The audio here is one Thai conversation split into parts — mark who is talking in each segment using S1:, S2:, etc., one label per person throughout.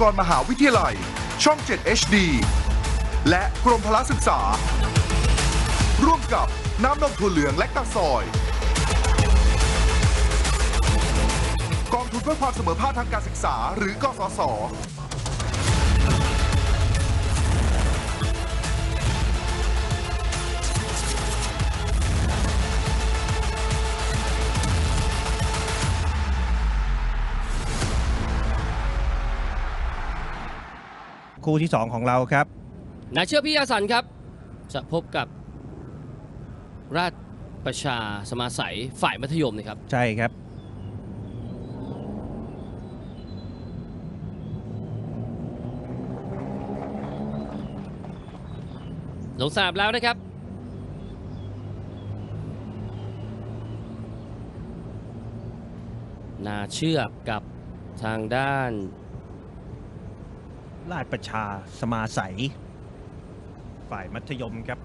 S1: กรณ์มหาวิทยาลัย ช่อง 7 HD และกรมพละศึกษา ร่วมกับน้ำนมถั่วเหลืองและตาซอย กองทุนเพื่อความเสมอภาคทางการศึกษาหรือกสศ
S2: คู่ที่ 2 ของเราครับ
S3: นาเชื่อพิยาสันครับ จะพบกับราชประชาสมาสัยฝ่ายมัธยมนะครับ
S2: ใช่ครับ
S3: ลงสนามแล้วนะครับ นาเชือกกับทางด้าน
S2: ราชประชาสมาสัย ฝ่ายมัธยมครับ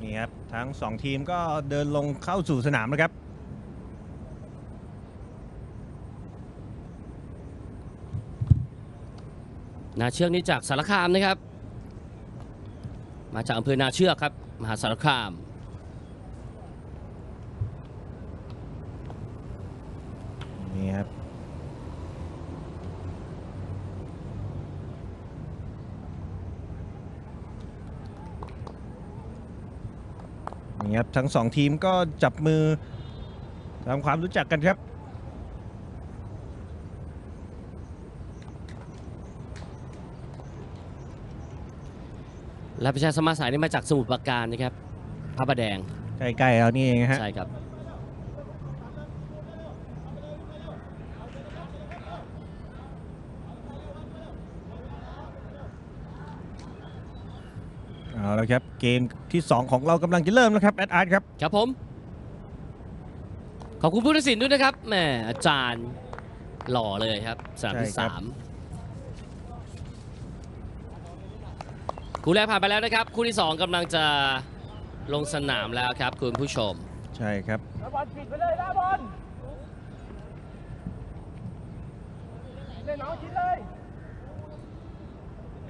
S2: นี่ครับ ทั้งสองทีมก็เดินลงเข้าสู่สนามแล้วครับ
S3: นาเชือกนี่จากสารคามนะครับ มาจากอำเภอนาเชือกครับ มหาสารคาม
S2: นี่ครับ นี่ครับทั้งสองทีมก็จับมือทำความรู้จักกันครับ
S3: และประชาสมาสายนี่มาจากสมุทรปราการนะครับพระประแดง
S2: ใกล้ๆเรานี่เองฮะ
S3: ใช่ครับ
S2: ละครับ เกมที่ 2 ของเรากำลังจะเริ่มแล้วครับแอดอาร์ตครับ
S3: ครับผม ขอบคุณผู้ตัดสินด้วยนะครับแหมอาจารย์หล่อเลยครับสนามที่
S2: ใช่ครับ
S3: สามคู่แรกผ่านไปแล้วนะครับ คู่ที่สองกำลังจะลงสนามแล้วครับ คุณผู้ชม
S2: ใช่ครับ
S4: บอลปิดไปเลยนะบอลเล่นน้องชิดเลย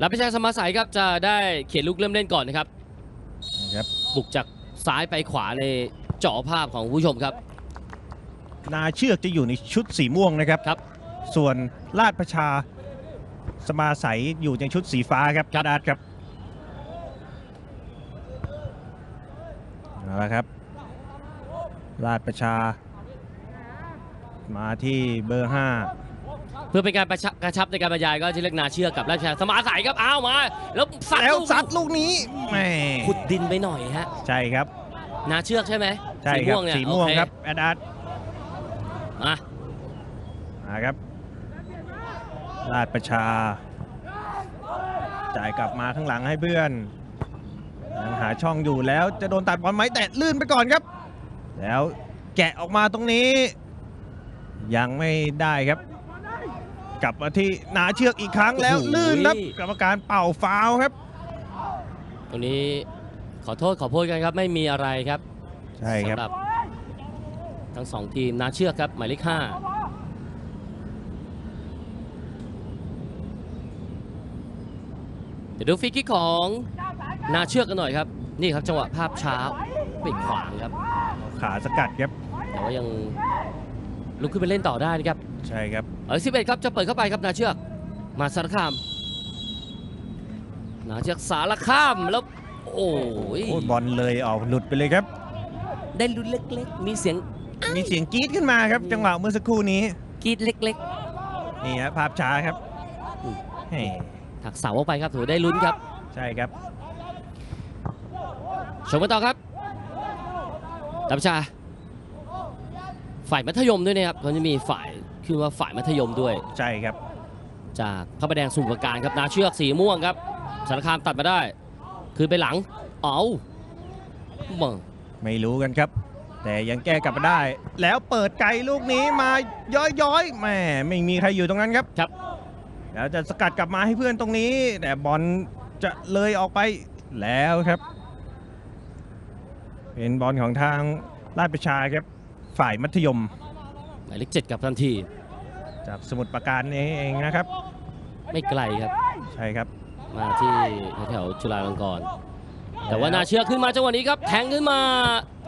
S3: รับประชาสมาสายครับจะได้เขียนลูกเริ่มเล่นก่อนนะครับ
S2: นะครับ
S3: บุกจากซ้ายไปขวาในจอภาพของผู้ชมครับ
S2: นาเชือกจะอยู่ในชุดสีม่วงนะครับ
S3: ครับ
S2: ส่วนราชประชาสมาสัยอยู่ในชุดสีฟ้าครับ
S3: ครับ
S2: แอดอาร์ตครับเอาละครับราชประชา มาที่เบอร์ 5
S3: เพื่อเป็นการประชะกระชับในการบรรยายก็จะเรียกนาเชื่อกับราชาสมาสายครับอ้าวมา แล้วซัด
S2: แล้ว
S3: ลูก
S2: ซัดลูกนี้แหม
S3: ขุดดินไปหน่อยฮะ
S2: ใช่ครับ
S3: นาเชือกใช่ไหม
S2: ใช่
S3: สี
S2: ครับ
S3: ม่วงเนี่ย
S2: สีม่วง
S3: โอเค
S2: รับแอดอาร์ต
S3: มา
S2: มาครับราชประชา จ่ายกลับมาข้างหลังให้เพื่อนยังหาช่องอยู่แล้วจะโดนตัดบอลไหมแต่ลื่นไปก่อนครับ แล้วแกะออกมาตรงนี้ ยังไม่ได้ครับ กลับมาที่หนาเชือกอีกครั้งแล้วลื่นครับกรรมการเป่าฟาวล์ครับ
S3: ตรงนี้ขอโทษขอโพยกันครับ ไม่มีอะไรครับ
S2: ใช่ครับ
S3: สำหรับทั้งสองทีมนาเชือกครับหมายเลขห้าเดี๋ยวดูฟรีคิกของนาเชือกกันหน่อยครับ นี่ครับจังหวะภาพช้าไปขวางครับ
S2: ขาสกัดครับ
S3: แต่ว่ายัง ลุกขึ้นไปเล่นต่อได้นะครับ
S2: ใช่ครับ
S3: เออสิบเอ็ดครับจะเปิดเข้าไปครับนาเชือก มาสารคามนาเชือกสารคามแล้วโอ้ย
S2: โอ้ยบอลเลยออกหลุดไปเลยครับ
S3: ได้ลุ้นเล็กๆ มีเสียง
S2: มีเสียงกรี๊ดขึ้นมาครับ จังหวะเมื่อสักครู่นี้
S3: กรีดเล็ก
S2: นี่ฮะภาพช้าครับ
S3: อืม
S2: เฮ้ย
S3: ๆถักเสาออกไปครับถือว่าได้ลุ้นครับ
S2: ใช่ครับ
S3: ชมกันต่อครับตับชา ฝ่ายมัธยมด้วยนะครับเขาจะมีฝ่ายคือว่าฝ่ายมัธยมด้วย
S2: ใช่ครับ
S3: จากพระประแดงสมุทรปราการครับนาเชือกสีม่วงครับสารคามตัดมาได้ คือไปหลังเอาเบิ่ง
S2: ไม่รู้กันครับ แต่ยังแก้กลับมาได้ แล้วเปิดไกลลูกนี้มาย้อยๆแหมไม่มีใครอยู่ตรงนั้นครับ
S3: ครับ
S2: แล้วจะสกัดกลับมาให้เพื่อนตรงนี้ แต่บอลจะเลยออกไปแล้วครับ เป็นบอลของทางราชประชาครับ ฝ่ายมัธยม
S3: หมายเลขเจ็ดกับทันที
S2: จากสมุทรปราการนี่เองนะครับ
S3: ไม่ไกลครับ
S2: ใช่ครับ
S3: มาที่แถวๆจุฬาลงกรณ์แต่ว่านาเชือกขึ้นมาจังหวะนี้ครับ แทงขึ้นมา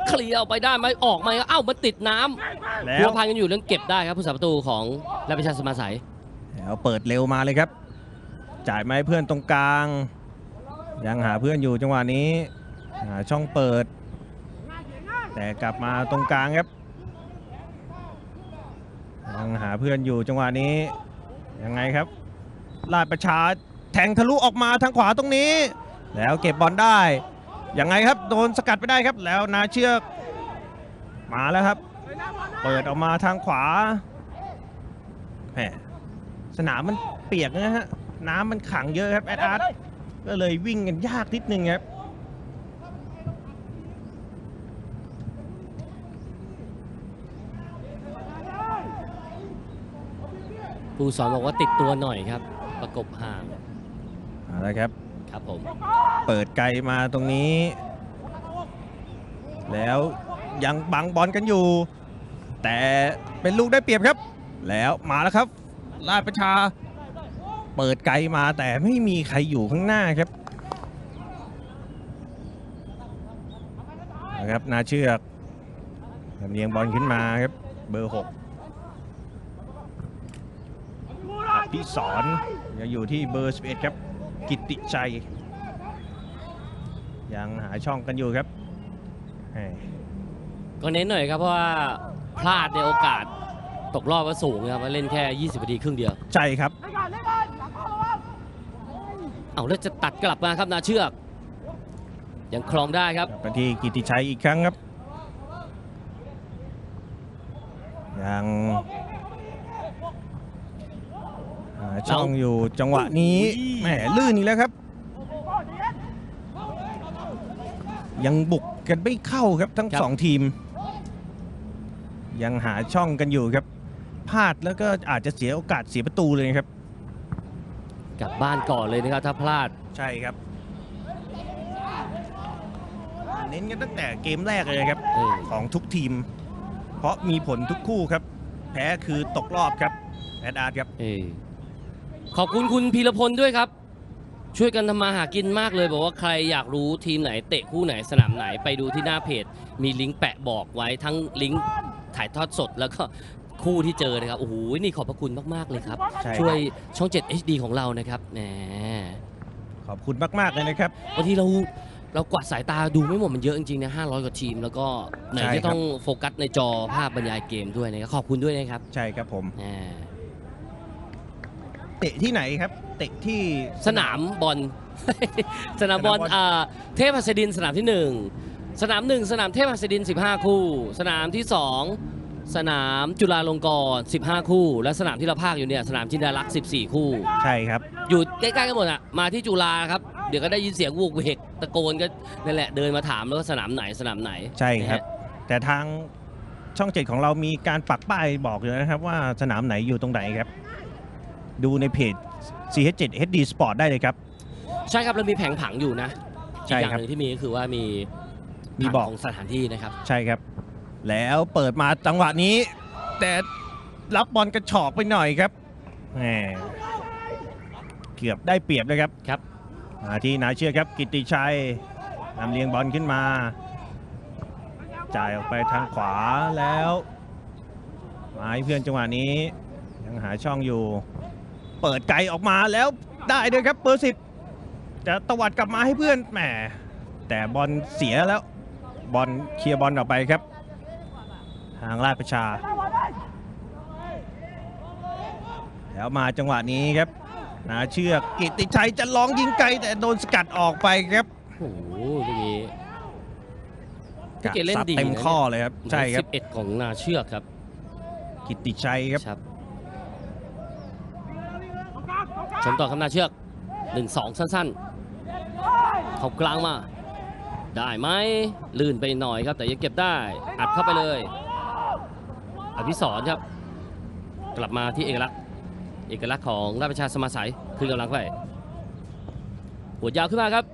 S3: เคลียร์ออกไปได้ไหมออกไหมเอ้ามันติดน้ำ
S2: แล้
S3: พั
S2: ว
S3: วพันกันอยู่เรื่องเก็บได้ครับผู้สาประตูของราชประชาสมาสัย
S2: แล้วเปิดเร็วมาเลยครับ จ่ายมาให้เพื่อนตรงกลาง ยังหาเพื่อนอยู่จังหวะนี้หาช่องเปิด แต่กลับมาตรงกลางครับ ยังหาเพื่อนอยู่จังหวะนี้ยังไงครับลาดประชาแทงทะลุออกมาทางขวาตรงนี้ แล้วเก็บบอลได้ยังไงครับโดนสกัดไปได้ครับ แล้วนาเชือกมาแล้วครับ เปิดออกมาทางขวาแหมสนามมันเปียกนะฮะน้ำมันขังเยอะครับแอดอาร์ตก็เลยวิ่งกันยากนิดนึงครับ
S3: ผู้สอนบอกว่าติดตัวหน่อยครับ ประกบห่าง
S2: เอาละครับ
S3: ครับผม
S2: เปิดไกลมาตรงนี้ แล้วยังบังบอลกันอยู่ แต่เป็นลูกได้เปรียบครับ แล้วมาแล้วครับราชประชา เปิดไกลมาแต่ไม่มีใครอยู่ข้างหน้าครับนะครับนาเชือกลำเลียงบอลขึ้นมาครับเบอร์หก อภิสอนยังอยู่ที่เบอร์11ครับ กิตติชัย ยังหาช่องกันอยู่ครับแหม
S3: ก็เน้นหน่อยครับเพราะว่าพลาดในโอกาสตกรอบว่าสูงครับมาเล่นแค่ 20นาทีครึ่งเดียว
S2: ใช่ครับ
S4: เล่นก่อนเล่นก่อนหลังเข้าระวัง
S3: เอาแล้วจะตัดกลับมาครับนาเชือก ยังคลองได้ครับ
S2: กลับมาที่กิตติชัยอีกครั้งครับยังหา ช่องอยู่จังหวะนี้แหมลื่นอีกแล้วครับ ยังบุกกันไม่เข้าครับทั้ง
S3: ครับ
S2: สองทีม ยังหาช่องกันอยู่ครับพลาดแล้วก็อาจจะเสียโอกาสเสียประตูเลยครับ
S3: กลับบ้านก่อนเลยนะครับถ้าพลาด
S2: ใช่ครับเน้นกันตั้งแต่เกมแรกเลยครับ
S3: เออ
S2: ของทุกทีม เพราะมีผลทุกคู่ครับ แพ้คือตกรอบครับแอดอาร์ตครับ
S3: เออ ขอบคุณคุณพีรพลด้วยครับ ช่วยกันทำมาหากินมากเลย บอกว่าใครอยากรู้ทีมไหนเตะคู่ไหนสนามไหนไปดูที่หน้าเพจ มีลิงก์แปะบอกไว้ทั้งลิงก์ถ่ายทอดสดแล้วก็คู่ที่เจอนะครับโอ้โหนี่ขอบพระคุณมากๆเลยครับ
S2: ใช่ครับ
S3: ช่วยช่อง 7 HD ของเรานะครับแหม
S2: ขอบคุณมาก ๆ เลยนะครับ
S3: บางทีเราเรากวาดสายตาดูไม่หมดมันเยอะจริงๆนะ500 กว่าทีม แล้วก็ไหน
S2: ใช่ครับ
S3: จะต้องโฟกัสในจอภาพบรรยายเกมด้วยนะครับขอบคุณด้วยนะครับ
S2: ใช่ครับผม
S3: อ่า
S2: เตะที่ไหนครับ เตะที่
S3: สนามบอล สนามบอล
S2: สนามบอล
S3: อ่าเทพหัสดินสนามที่1สนาม1สนามเทพหัสดิน 15 คู่ สนามที่2สนามจุฬาลงกรณ์15 คู่ และสนามที่เราพากอยู่เนี่ยสนามจินดารักษ์14 คู่
S2: ใช่ครับ
S3: อยู่ใกล้ๆกันหมดอะมาที่จุฬาครับเดี๋ยวก็ได้ยินเสียงวูกเวกตะโกนก็นั่นแหละเดินมาถามแล้วก็สนามไหนสนามไหน
S2: ใช่ครับ
S3: นะฮะ
S2: แต่ทางช่องเจ็ดของเรามีการปักป้ายบอกอยู่นะครับว่าสนามไหนอยู่ตรงไหนครับ ดูในเพจ CH7 HD Sport ได้เลยครับ
S3: ใช่ครับเรามีแผงผังอยู่นะ
S2: ใช่
S3: อีกอย่าง
S2: ครับ
S3: หนึ่งที่มีก็คือว่ามี
S2: มี
S3: ผัง
S2: บอก
S3: ของสถานที่นะครับ
S2: ใช่ครับ แล้วเปิดมาจังหวะนี้ แต่รับบอลกระฉอกไปหน่อยครับแหมเกือบได้เปรียบเลยครับ
S3: ครับ
S2: มาที่นาเชื่อครับ กิตติชัยนำเลียงบอลขึ้นมา จ่ายออกไปทางขวาแล้วมาให้เพื่อนจังหวะนี้ ยังหาช่องอยู่ เปิดไกลออกมาแล้วได้ด้วยครับเบอร์สิบจะตวัดกลับมาให้เพื่อนแหมแต่บอลเสียแล้ว บอลเคลียร์บอลออกไปครับ ทางราชประชา แล้วมาจังหวะนี้ครับนาเชือกกิตติชัยจะลองยิงไกลแต่โดนสกัดออกไปครับ
S3: โอ้โหอย่างนี้พี่เกเล่น
S2: สับ
S3: ดี
S2: เต็ม
S3: นะ
S2: ข้อเลยครับ ใช่ครับ
S3: สิบเอ็ดของนาเชือกครับ
S2: กิตติชัยครับ
S3: ครับ ชมต่อคำนาเชือกหนึ่งสองสั้นๆ เข้ากลางมา ได้ไหมลื่นไปหน่อยครับ แต่ยังเก็บได้ อัดเข้าไปเลย อภิสรครับ กลับมาที่เอกลักษณ์ เอกลักษณ์ของราชประชาสมาสัยคืนกำลังไปหัวยาวขึ้นมาครับ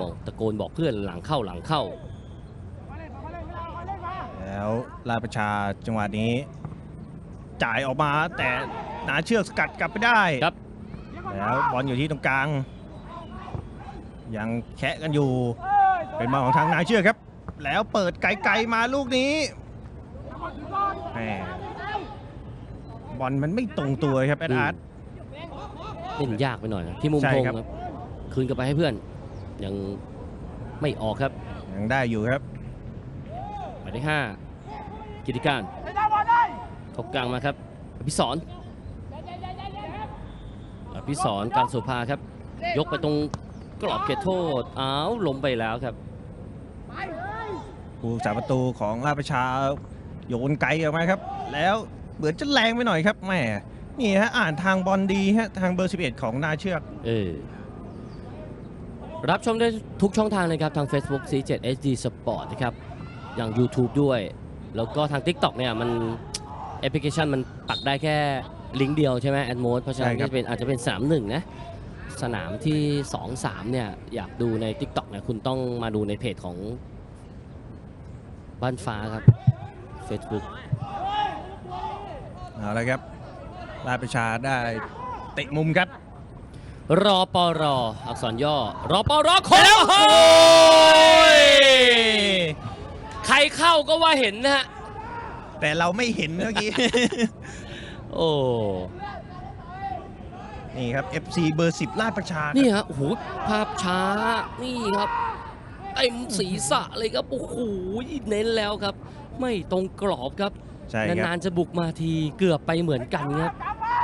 S3: บอกตะโกนบอกเพื่อนหลังเข้าหลังเข้า
S2: แล้วลาดประชาจังหวะนี้ จ่ายออกมาแต่หนาเชือกสกัดกลับไปได้
S3: ครับ
S2: แล้วบอลอยู่ที่ตรงกลาง ยังแคะกันอยู่ เป็นบอลของทางนาเชือกครับ แล้วเปิดไกลๆมาลูกนี้แหมบอลมันไม่ตรงตัวครับแอดอาร์ต
S3: เล่นยากไปหน่อยนะที่มุม
S2: ใช่
S3: ธง
S2: ครับ
S3: ครับคืนกลับไปให้เพื่อน ยังไม่ออกครับ
S2: ยังได้อยู่ครับ
S3: หมายเลขห้ากิติการ เขากลางมาครับอภิสรอภิสรการสุภาครับ ยกไปตรงกรอบเขตโทษอ้าวล้มไปแล้วครับ
S4: ไปเลย
S2: ผู้สาประตูของราชประชาโยนไกลออกมาครับ แล้วเหมือนจะแรงไปหน่อยครับแหมนี่ฮะอ่านทางบอลดีฮะทางเบอร์ 11 ของนาเชือก
S3: เออรับชมได้ทุกช่องทางเลยครับ ทาง Facebook C7 HD Sport นะครับ อย่าง YouTube ด้วย แล้วก็ทาง TikTok เนี่ยมัน แอปพลิเคชันมันปักได้แค่ลิงก์เดียวใช่ไหมแอดโมดเพราะฉะนั้น
S2: ใช่ครั
S3: ก็
S2: บ
S3: จะเป็นอาจจะเป็นสนามหนึ่งนะ สนามที่ 2 3 เนี่ย อยากดูใน TikTok เนี่ยคุณต้องมาดูในเพจของบ้านฟ้าครับ Facebook
S2: เอาละครับราชประชาได้เตะมุมครับ
S3: รอปรอักษรย่อ รอปรโคโอ้โหใครเข้าก็ว่าเห็นนะฮะ
S2: แต่เราไม่เห็นเมื่อกี้
S3: โอ้
S2: นี่ครับ FC เบอร์ 10ลาดประชาครับ
S3: นี่ฮะโอ้โหภาพช้า นี่ครับเต็มศีรษะเลยครับ โอ้โหเน้นแล้วครับ ไม่ตรงกรอบครับ
S2: ใช่ครับ
S3: นานๆจะบุกมาทีเกือบไปเหมือนกันครับ
S4: กลับมา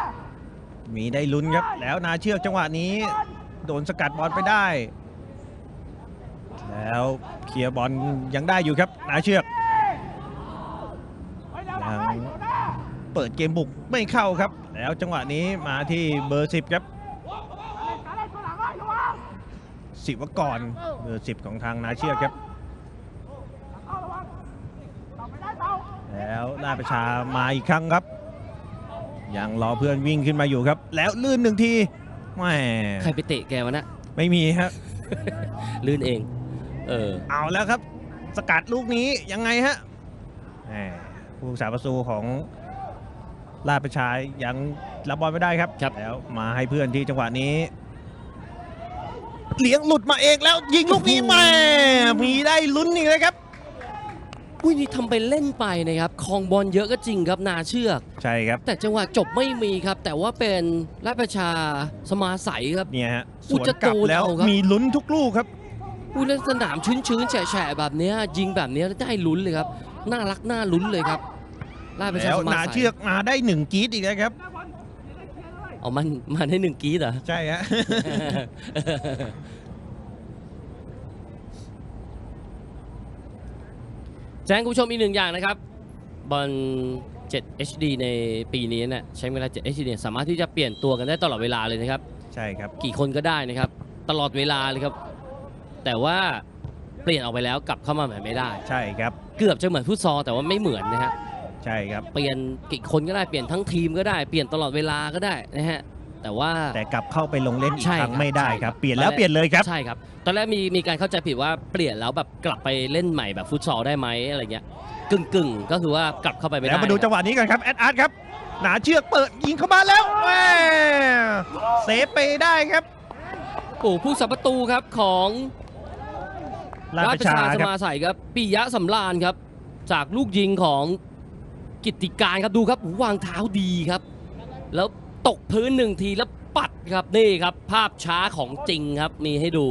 S2: มีได้ลุ้นครับ แล้วนาเชือกจังหวะนี้ โดนสกัดบอลไปได้ แล้วเคลียร์บอลยังได้อยู่ครับ นาเชือก
S4: ไปเร็วหลังให้อยู่หน้า
S2: เปิดเกมบุกไม่เข้าครับ แล้วจังหวะนี้มาที่เบอร์10ครับ
S4: การเล่นตัวหลังให้ระวัง
S2: สิวกรเบอร์10ของทางนาเชือกครับ
S4: เข้าระวังต่อไปได้เต่า
S2: แล้วราชประชามาอีกครั้งครับ ยังรอเพื่อนวิ่งขึ้นมาอยู่ครับ แล้วลื่นหนึ่งทีแหม
S3: ใครไปเตะแกวะนะ
S2: ไม่มีครับ
S3: ลื่นเอง เออ
S2: เอาแล้วครับ สกัดลูกนี้ยังไงฮะแหมผู้รักษาประตูของ ราชประชายังรับบอลไม่ได้ครับ
S3: ครับ
S2: แล้วมาให้เพื่อนที่จังหวะนี้ เลี้ยงหลุดมาเองแล้วยิงลูกนี้แหมามีได้ลุ้นอีกเลยครับ
S3: อุ้ยนี่ทำไปเล่นไปนะครับคลองบอลเยอะก็จริงครับนาเชือก
S2: ใช่ครับ
S3: แต่จังหวะจบไม่มีครับ แต่ว่าเป็นราชประชาสมาใสครับ
S2: เนี่ยฮะส
S3: อุ๊ย
S2: วน
S3: จะ
S2: กลับ
S3: ตูน
S2: แล้ว
S3: เอาครับ
S2: มีลุ้นทุกลูกครับ
S3: อุ้ยแล้วสนามชื้นๆแฉะๆแบบเนี้ยยิงแบบเนี้ยได้ลุ้นเลยครับน่ารักน่าลุ้นเลยครับ ราชประชา
S2: แล้ว
S3: สมา
S2: นา
S3: ใส
S2: เชือกมาได้หนึ่งกรีดอีกแล้วครับ
S4: ได้บอลจะได้เคลียร์ด้วย
S3: เอามันมาได้หนึ่งกรีดเหรอ
S2: ใช่ฮะ
S3: แจ้งคุณผู้ชมอีกหนึ่งอย่างนะครับ บอล 7 HD ในปีนี้เนี่ยใช้เวลา 7 HD เนี่ยสามารถที่จะเปลี่ยนตัวกันได้ตลอดเวลาเลยนะครับ
S2: ใช่ครับ
S3: กี่คนก็ได้นะครับ ตลอดเวลาเลยครับ แต่ว่าเปลี่ยนออกไปแล้วกลับเข้ามาใหม่ไม่ได้
S2: ใช่ครับ
S3: เกือบจะเหมือนฟุตซอลแต่ว่าไม่เหมือนนะฮะ
S2: ใช่ครับ
S3: เปลี่ยนกี่คนก็ได้เปลี่ยนทั้งทีมก็ได้เปลี่ยนตลอดเวลาก็ได้นะฮะแต่ว่า
S2: แต่กลับเข้าไปลงเล่นอีก
S3: ใช่
S2: ครั้ง
S3: ครับ
S2: ไม่ได้
S3: ใช่
S2: ค
S3: ครั
S2: รับ
S3: บ
S2: เปลี่ยนแล้ว
S3: ตอนแรก
S2: เปลี่ยนเลยครับ
S3: ใช่ครับ ตอนแรกมีมีการเข้าใจผิดว่าเปลี่ยนแล้วแบบกลับไปเล่นใหม่แบบฟุตซอลได้ไหมอะไรเงี้ยกึ่งกึ่งๆก็คือว่ากลับเข้าไปไม่ได้
S2: แล้วมาดูจังหวะนี้กันครับแอดอาร์ตครับ หนาเชือกเปิดยิงเข้ามาแล้วแหม่เซฟไปได้ครับ
S3: โอ้ผู้สับประตูครับของ
S2: ราชประชา
S3: ส
S2: ครับ
S3: มาใส่ครับปิยะสำราญครับ จากลูกยิงของ กิตติการครับดูครับหูวางเท้าดีครับ แล้วตกพื้นหนึ่งทีแล้วปัดครับนี่ครับ ภาพช้าของจริงครับมีให้ดู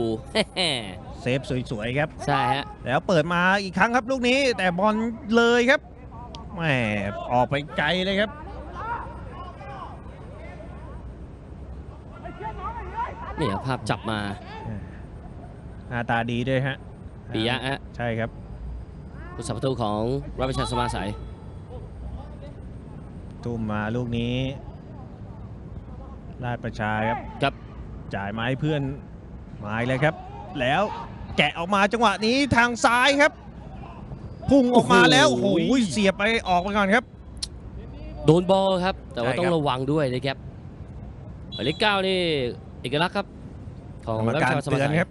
S2: เซฟสวยๆครับ
S3: ใช่ฮะ
S2: แล้วเปิดมาอีกครั้งครับลูกนี้แต่บอลเลยครับแหมออกไปไกลเลยครับ
S4: ไปเคลียร์น้องไปเลย
S3: นี่ครับภาพจับมา
S2: หน้าตาดีด้วยฮะ
S3: ปิยะฮะ
S2: ใช่ครับ
S3: ผู้สับประตูของราชประชาสมาใส
S2: ทุ่มมาลูกนี้ราชประชาครับ
S3: ครับ
S2: จ่ายมาให้เพื่อนมาอีกเลยครับ แล้วแกะออกมาจังหวะนี้ทางซ้ายครับ พุ่งออกมาแล้วโอ้โหเสียบไปออกไปก่อนครับ
S3: โดนบอลครับ แต่ว่า
S2: ใช่
S3: ต้อ
S2: ครั
S3: ง
S2: บ
S3: ระวังด้วยนะครับหมายเลขเก้านี่เอกลักษณ์ครับ ของ
S2: กรรม
S3: ราช
S2: การ
S3: ประชาสมา
S2: เตือน
S3: ใส
S2: ครับ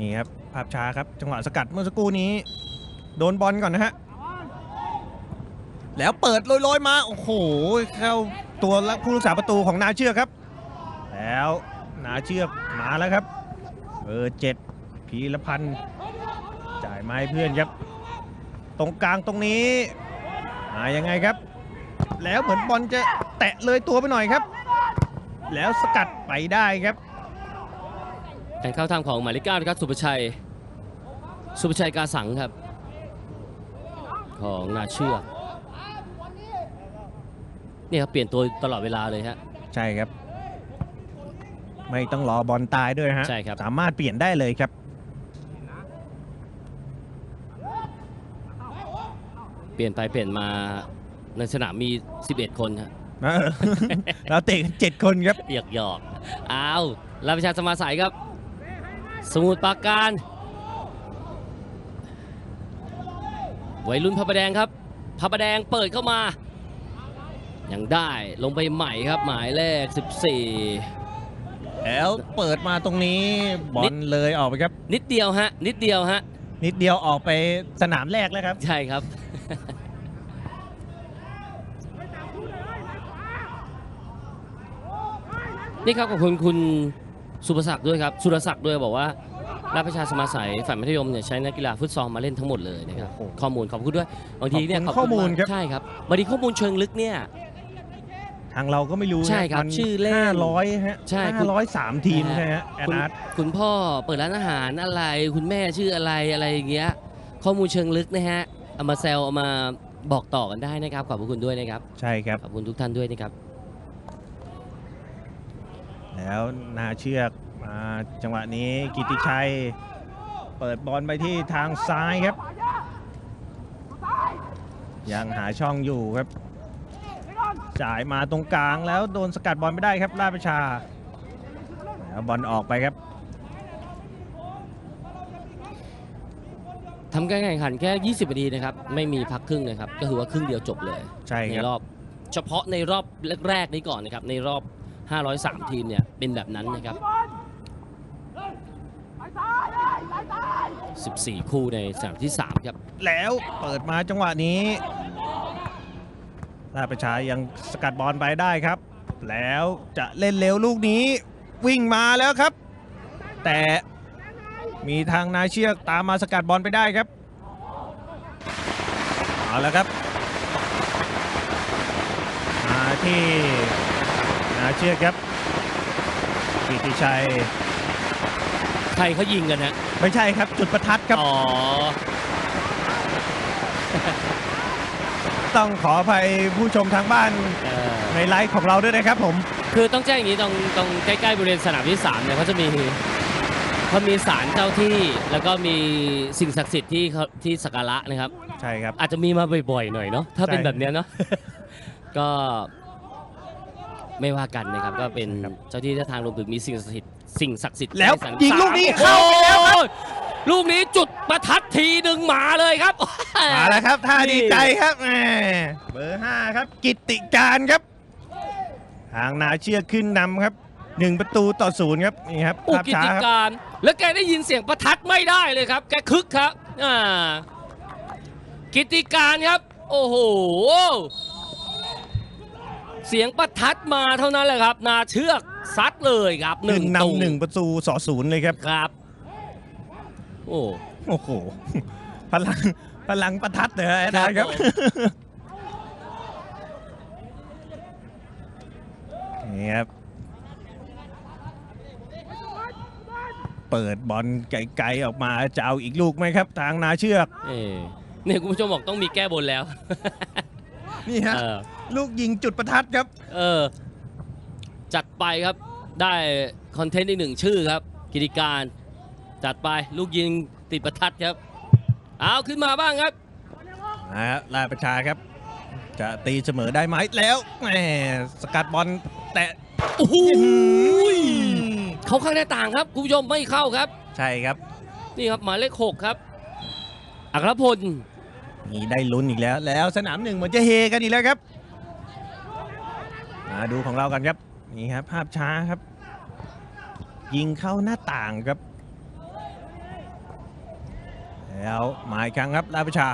S2: นี่ครับภาพช้าครับ จังหวะสกัดเมื่อสักครู่นี้ โดนบอลก่อนนะฮะ แล้วเปิดลอยๆมา โอ้โห เข้าตัวผู้รักษาประตูของนาเชือกครับ แล้วนาเชือกมาแล้วครับเบอร์เจ็ดพีรพันธ์จ่ายไม้เพื่อนครับ ตรงกลางตรงนี้มายังไงครับ แล้วเหมือนบอลจะแตะเลยตัวไปหน่อยครับ แล้วสกัดไปได้ครับ
S3: การเข้าทางของหมายเลขเก้านะครับสุภชัย สุภชัยกาสังครับ ของนาเชือก นี่ครับเปลี่ยนตัวตลอดเวลาเลยฮะ
S2: ใช่ครับ ไม่ต้องรอบอลตายด้วยฮะ
S3: ใช่ครับ
S2: สามารถเปลี่ยนได้เลยครับ
S3: เปลี่ยนไปเปลี่ยนมาในสนามมี 11 คนฮะ
S2: เออ เราเตะกันเจ็ดคนครับ
S3: หยอกหยอกอ้าวราชประชาสมาสายครับ สมุทรปราการวัยรุ่นพระประแดงครับพระประแดงเปิดเข้ามา ยังได้ลงไปใหม่ครับหมายเลข 14
S2: แล้วเปิดมาตรงนี้บอ
S3: นิ
S2: ล
S3: ด
S2: เลยออกไปครับ
S3: นิดเดียวฮะ นิดเดียวฮะ
S2: นิดเดียวออกไปสนามแรกแล้วครับ
S3: ใช่ครับนี่ครับขอบคุณคุณสุภศักดิ์ด้วยครับสุรศักดิ์ด้วยบอกว่าราชประชาสมาสายฝ่ายมัธยมเนี่ยใช้นักกีฬาฟุตซอลมาเล่นทั้งหมดเลยนะครับ
S2: โอ้โห
S3: ข้อมูลขอบคุณด้วยบางทีเนี่ย
S2: ขอบคุณ
S3: ขอบคุณ
S2: ข้อมูลา
S3: ก
S2: ครับ
S3: ใช่ครับบางทีข้อมูลเชิงลึกเนี่ย
S2: ทางเราก็ไม่รู้นะ
S3: ใช่ครับ
S2: มัน
S3: ชื่อเล่น
S2: ห้าร้อยฮะ
S3: ใช่คุ
S2: ห้า
S3: ณ
S2: ร้อยสามทีม
S3: นะฮะ
S2: ใช่ฮะแอน
S3: คุณ
S2: อาร์ต
S3: คุณพ่อเปิดร้านอาหารอะไร คุณแม่ชื่ออะไรอะไรอย่างเงี้ยข้อมูลเชิงลึกนะฮะเอามาแซวเอามาบอกต่อกันได้นะครับขอบพระคุณด้วยนะครับ
S2: ใช่ครับ
S3: ขอบคุณทุกท่านด้วยนะครับ
S2: แล้วนาเชือกมาจังหวะนี้กิติชัย เปิดบอลไปที่ทางซ้ายครับ ยังหาช่องอยู่ครับ จ่ายมาตรงกลางแล้วโดนสกัดบอลไม่ได้ครับราชประชาแล้วบอลออกไปครับ
S3: ทำการแข่งขันแค่ 20นาทีนะครับ ไม่มีพักครึ่งนะครับ ก็คือว่าครึ่งเดียวจบเลย
S2: ใช่
S3: ใน
S2: ครับ
S3: รอบเฉพาะในรอบแรกๆนี้ก่อนนะครับ ในรอบ 503 ทีมเนี่ยเป็นแบบนั้นนะครับ 14 คู่ในสนามที่ 3 ครับ
S2: แล้วเปิดมาจังหวะนี้ ราชประชายังสกัดบอลไปได้ครับ แล้วจะเล่นเร็วลูกนี้วิ่งมาแล้วครับ แต่มีทางนายเชือกตามมาสกัดบอลไปได้ครับเอาแล้วครับมาที่นาเชือกครับกิติชัย
S3: ใครเขายิงกันฮะ
S2: ไม่ใช่ครับจุดประทัดครับ
S3: อ๋อ
S2: ต้องขออภัยผู้ชมทางบ้าน
S3: เออ
S2: ในไลฟ์ของเราด้วยนะครับผม
S3: คือต้องแจ้งอย่างนี้ตรงตรงใกล้ๆบริเวณสนามที่3เนี่ยเขาจะมีเขามีศาลเจ้าที่แล้วก็มีสิ่งศักดิ์สิทธิ์ที่เขาที่สักการะนะครับ
S2: ใช่ครับ
S3: อาจจะมีมาบ่อยๆหน่อยเนาะถ้าเป็น
S2: ใช่
S3: แบบเนี้ยเนาะ ก็ไม่ว่ากันนะครับ ก็เป็น
S2: ครับ
S3: เจ้าที่เจ้าทางรวมถึงมีสิ่งศักดิ์สิทธิ์สิ่งศักดิ์สิทธิ์
S2: แล้ว
S3: ในศา
S2: ยิงลูกนี้เข้าไปแล้วครับ
S3: โอ้ย ลูกนี้จุดประทัดทีหนึ่งมาเลยครับ
S2: มาแล้วครับท่า
S3: นี่
S2: ดีใจครับแหมเบอร์ห้าครับ กิตติการครับทางนาเชือกขึ้นนำครับหนึ่งประตูต่อศูนย์ครับนี่ครับ
S3: อุ
S2: ภาพ
S3: กิ
S2: ช้า
S3: ติ
S2: ครับ
S3: การ แล้วแกได้ยินเสียงประทัดไม่ได้เลยครับ แกคึกครับอ่ากิติการครับ โอ้โห เสียงประทัดมาเท่านั้นแหละครับ นาเชือกซัดเลยครับ
S2: หนึ่ง
S3: ตู
S2: นำหนึ่งประตูสอศูนย์เลยครับ
S3: ครับ โอ้
S2: โอ้โหพลังพลังประทัดเลยอาจารย์ครับ
S3: ครับผม
S2: นี่ครับ เปิดบอลไกลๆออกมาจะเอาอีกลูกไหมครับ ทางนาเชือก
S3: เออเนี่ยคุณผู้ชมบอกต้องมีแก้บนแล้ว
S2: นี่ฮะ
S3: เออ
S2: ลูกยิงจุดประทัดครับ
S3: เออ จัดไปครับได้คอนเทนต์อีกหนึ่งชื่อครับ กิติการ จัดไปลูกยิงติดประทัดครับ เอาขึ้นมาบ้างครับ
S2: นะฮะลายประชาครับ จะตีเสมอได้ไหมแล้วแหมสกัดบอลแตะ
S3: โอ้โห
S2: ย
S3: เขาข้างหน้าต่างครับคุณผู้ชมไม่เข้าครับ
S2: ใช่ครับ
S3: นี่ครับหมายเลขหกครับอัครพล
S2: นี่ได้ลุ้นอีกแล้ว แล้วสนามหนึ่งเหมือนจะเฮกันอีกแล้วครับมาดูของเรากันครับนี่ครับภาพช้าครับ ยิงเข้าหน้าต่างครับ แลแล้วมาอีกครั้งครับราชประชา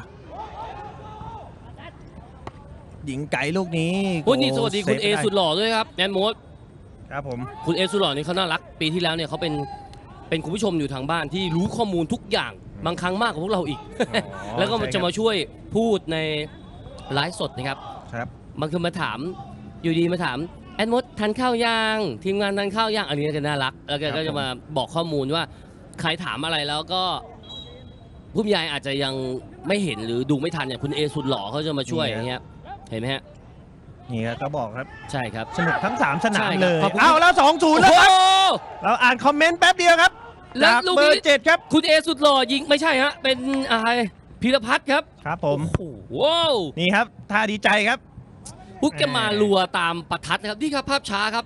S2: ยิงไก่ลูกนี้
S3: โอ้ยนี่สวัสดีคุณ
S2: ซฟ
S3: เอ
S2: ไสุ
S3: ดหล่อด้วยครับแนนโมด
S2: ครับผม
S3: คุณเอสุดหล่อนี่เขาน่ารัก ปีที่แล้วเนี่ยเขาเป็นเป็นคุณผู้ชมอยู่ทางบ้านที่รู้ข้อมูลทุกอย่างบางครั้งมากกว่าพวกเราอีก
S2: อ๋อ
S3: แล้วก็มัน
S2: ใช่
S3: จะ
S2: ครับ
S3: มาช่วยพูดในไลฟ์สดนะครับ
S2: ครับ
S3: บางคนมาถามอยู่ดีมาถามแอดมดทานข้าวยังทีมงานทานข้าวยังอันนี้ก็น่ารัก แล้วแก
S2: ครั
S3: ก็
S2: บ
S3: จะมาบอกข้อมูลว่าใครถามอะไรแล้วก็ ผู้บรรยายอาจจะยังไม่เห็นหรือดูไม่ทันเนี่ยคุณเอสุดหล่อเขาจะมาช่วยอย่างเงี้ยเห็นไหมฮะ
S2: นี่ครับก็บอกครับ
S3: ใช่ครับ
S2: สนุกทั้ง 3 สนา
S3: ใช่
S2: ม
S3: ครับ
S2: เลย
S3: ขอบคุณ
S2: เอาแล้ว2อศูนย์
S3: โอ้
S2: แล้ว
S3: โห
S2: ครับ เราอ่านคอมเมนต์แป๊บเดียวครับ
S3: แล้ว
S2: จาก
S3: ลูก
S2: เบอ
S3: นี้
S2: ร์เจ็ดครับ
S3: คุณเอสุดหล่อยิงไม่ใช่ฮะ เป็นอะไรพีรพัฒน์ครับ
S2: ครับผม
S3: โอ้โหว้าว
S2: นี่ครับท่าดีใจครับ
S3: พุกจะมารัวตามประทัดนะครับ นี่ครับภาพช้าครับ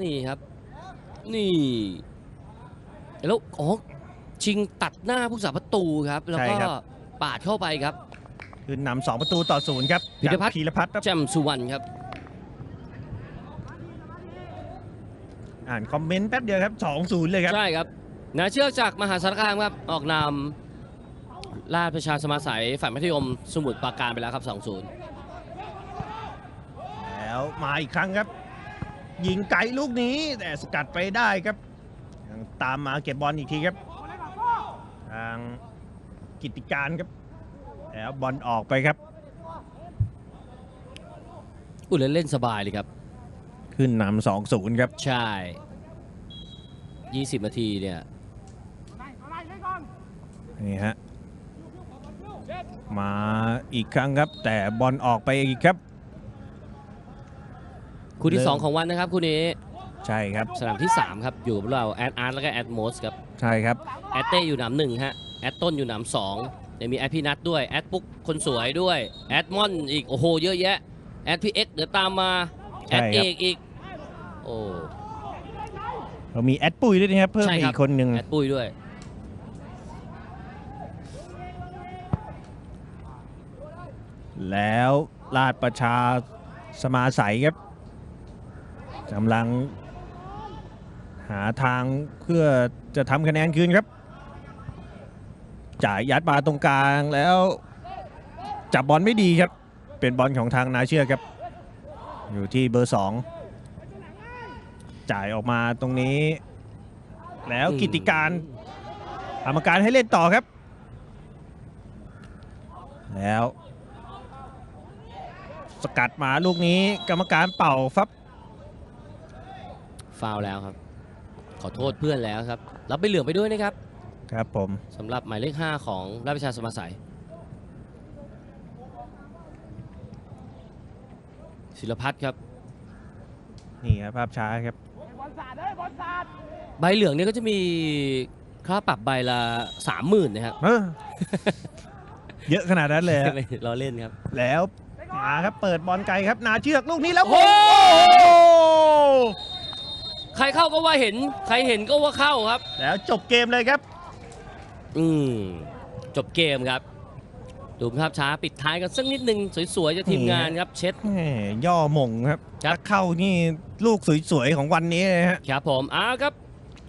S3: นี่ครับ นี่แล้วอ๋อ ชิงตัดหน้าผู้สาประตูครับ แล้วก็
S2: ใช่ครับ
S3: ปาดเข้าไปครับ
S2: คือนำสองประตูต่อศูนย์ครับ
S3: พีรพัฒน์
S2: จากพีรพัฒน์ครับ
S3: แจ่มสุวรรณครับ
S2: อ่านคอมเมนต์แป๊บเดียวครับ2อศูนย์เลยครับ
S3: ใช่ครับนาเชือกจากมหาสารคามครับ ออกนามราชประชาสมาสัยฝ่ายมัธยมสมุทรปราการไปแล้วครับ2-0
S2: แล้วมาอีกครั้งครับ ยิงไกลลูกนี้แต่สกัดไปได้ครับยังตามมาเก็บบอลอีกทีครับ ทางกิตติการครับแล้วบอลออกไปครับ
S3: อุ้ยแล้วเล่นสบายเลยครับ
S2: ขึ้นนำสองศูนย์ครับ
S3: ใช่ 20 นาทีเนี่ย
S2: นี่ฮะ มาอีกครั้งครับ แต่บอลออกไปอีกครับ
S3: คู่ที่
S2: เริ่ม
S3: 2 ของวันนะครับ คู่นี้
S2: ใช่ครับ
S3: สนามที่ 3 ครับ อยู่กับเราแอดอาร์ตแล้วก็แอดโมสครับ
S2: ใช่ครับ
S3: แอดเต้อยู่หนามหนึ่งฮะ แอดต้นอยู่หนามสองยังมีแอดพี่นัทด้วย แอดปุ๊กคนสวยด้วย แอดมอนอีก โอ้โห เยอะแยะ แอดพี่เอ็กเดี๋ยวตามมา แอด
S2: ใช่
S3: เอ
S2: ครับ
S3: กอีก โอ้
S2: เรามีแอดปุยด้วยนะครับ เพิ่ม
S3: ใช่
S2: อี
S3: ครับ
S2: กคนหนึ่ง
S3: แอดปุ้ยด้วย
S2: แล้วราชประชาสมาใสยครับกำลัง หาทางเพื่อจะทำคะแนนคืนครับ จ่ายยัดมาตรงกลางแล้วจับบอลไม่ดีครับ เป็นบอลของทางนาเชื่อครับ อยู่ที่เบอร์สองจ่ายออกมาตรงนี้ แล้ว
S3: อืม
S2: กิติการกรรมการให้เล่นต่อครับ แล้ว สกัดมาลูกนี้กรรมการเป่าฟับ
S3: ฟาวล์แล้วครับ ขอโทษเพื่อนแล้วครับ รับไปเหลืองไปด้วยนะครับ
S2: ครับผม
S3: สำหรับหมายเลข 5 ของราชประชาสมาสัยศิลพัฒน์ครับ
S2: นี่ครับภาพช้าครับ
S4: บอลสาดเฮ้ยบอลสาด
S3: ใบเหลืองเนี่ยก็จะมีค่าปรับใบละสามหมื่นนะครับ
S2: เออเยอะขนาดนั้นเลยฮะ
S3: ไม่ล้อเล่นครับ
S2: แล้วมาครับเปิดบอลไกลครับ นาเชือกลูกนี้แล้ว
S3: โอ้
S2: โอ้
S3: ใครเข้าก็ว่าเห็น ใครเห็นก็ว่าเข้าครับ
S2: แล้วจบเกมเลยครับ
S3: อืมจบเกมครับ ดูภาพช้าปิดท้ายกันสักนิดนึงสวยๆจากทีมงานครับ เช็ด
S2: แหม่ย่อหม่งครับ
S3: ครับ
S2: ถ้าเข้านี่ลูกสวยๆของวันนี้เลยฮะ
S3: ครับผมอ้าวครับ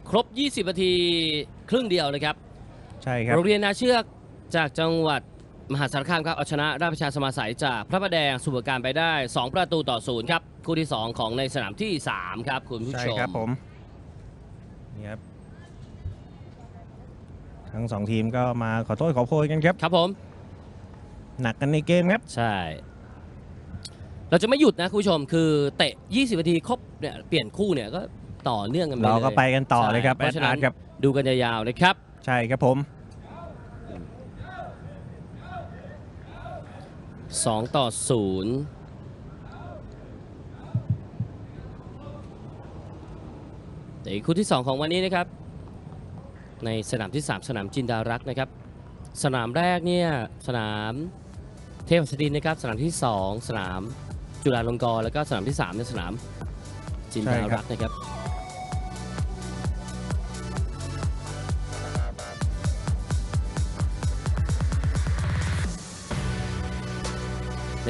S3: ครบ 20นาทีครึ่งเดียวนะครับ
S2: ใช่ครับ
S3: โรงเรียนนาเชือกจากจังหวัด มหาสารคามครับเอาชนะราชประชาสมาสัยจากพระประแดงสุพรรณการไปได้ 2 ประตูต่อศูนย์ครับคู่ที่ 2 ของในสนามที่ 3 ครับคุณผู้
S2: ใช่
S3: ชม
S2: ครับผมนี่ครับทั้งสองทีมก็มาขอโทษขอโพยกันครับ
S3: ครับผม
S2: หนักกันในเกมครับ
S3: ใช่ เราจะไม่หยุดนะคุณผู้ชมคือเตะ 20นาทีครบเนี่ยเปลี่ยนคู่เนี่ยก็ต่อเนื่องกันไปเลย
S2: เราก็ไปกันต่อ
S3: ใช่
S2: เลยครับ
S3: เพ
S2: แอ
S3: ราะ
S2: ด
S3: ฉะนั้
S2: อาร์
S3: น
S2: ตครับ
S3: ดูกันยาวๆนะครับ
S2: ใช่ครับผม
S3: 2 ต่อ 0แต่อีกคู่ที่ 2 ของวันนี้นะครับ ในสนามที่ 3 สนามจินดารักษ์นะครับ สนามแรกเนี่ยสนามเทพสดินนะครับ สนามที่ 2 สนามจุฬาลงกรณ์แล้วก็สนามที่3ในสนามจินดารักษ์นะครับ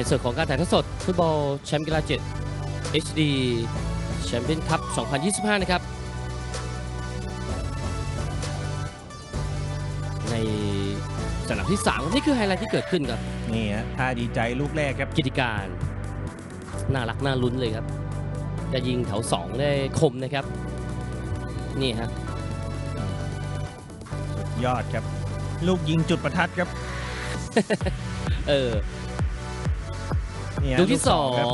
S3: ส่วนของการถ่ายทอดสดฟุตบอลแชมป์กีฬา7 HD แชมเปี้ยนคัพ 2025 นะครับ ในสนามที่ 3 นี่คือไฮไลท์ที่เกิดขึ้นครับ
S2: นี่ฮะท่าดีใจลูกแรกครับ
S3: กิจการ น่ารักน่าลุ้นเลยครับ จะยิงแถว 2 ได้คมนะครับ นี่ฮะ
S2: ยอดครับ ลูกยิงจุดประทัดครับ
S3: เออ
S2: นี่ฮะ
S3: ลูกที่
S2: ครับ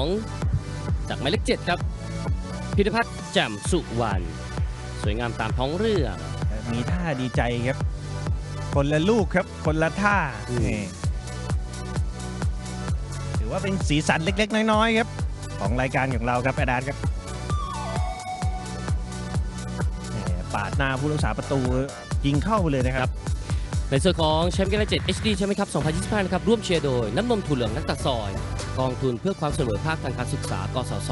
S3: 2จากหมายเลข7ครับ พิรพัฒน์แจ่มสุวรรณสวยงามตามท้องเรื่อง
S2: มีท่าดีใจครับ คนละลูกครับ คนละท่า
S3: อืม
S2: นี่ถือว่าเป็นสีสันเล็กๆ น้อยๆครับ ของรายการของเราครับอาดานครับแหมปาดหน้าผู้รักษาประตูยิงเข้าไปเลยนะครับ
S3: ในส่วนของแชมป์กีฬา7 HD ใช่ไหมครับ 2025 นะครับ ร่วมเชียร์โดย น้ำนมถั่วเหลืองนักตัดซอย กองทุนเพื่อความเสมอภาคทางการศึกษา กสศ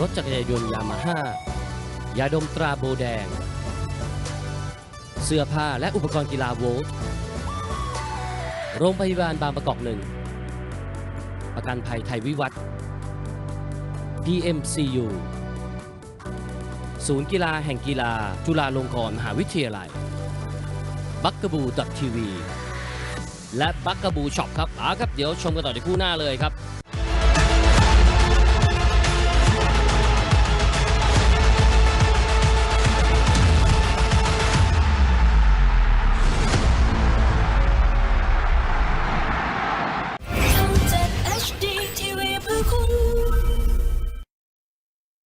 S3: รถจักรยานยนต์ยามาฮ่ายาดมตราโบแดง เสื้อผ้าและอุปกรณ์กีฬาโวลต์โรงพยาบาลบางประกอบหนึ่ง ประกันภัยไทยวิวัฒน์ PMCU ศูนย์กีฬาแห่งกีฬา จุฬาลงกรณ์มหาวิทยาลัย บักกบูดทีวีและบักกบูช็อปครับอ่าครับ เดี๋ยวชมกันต่อในคู่หน้าเลยครับ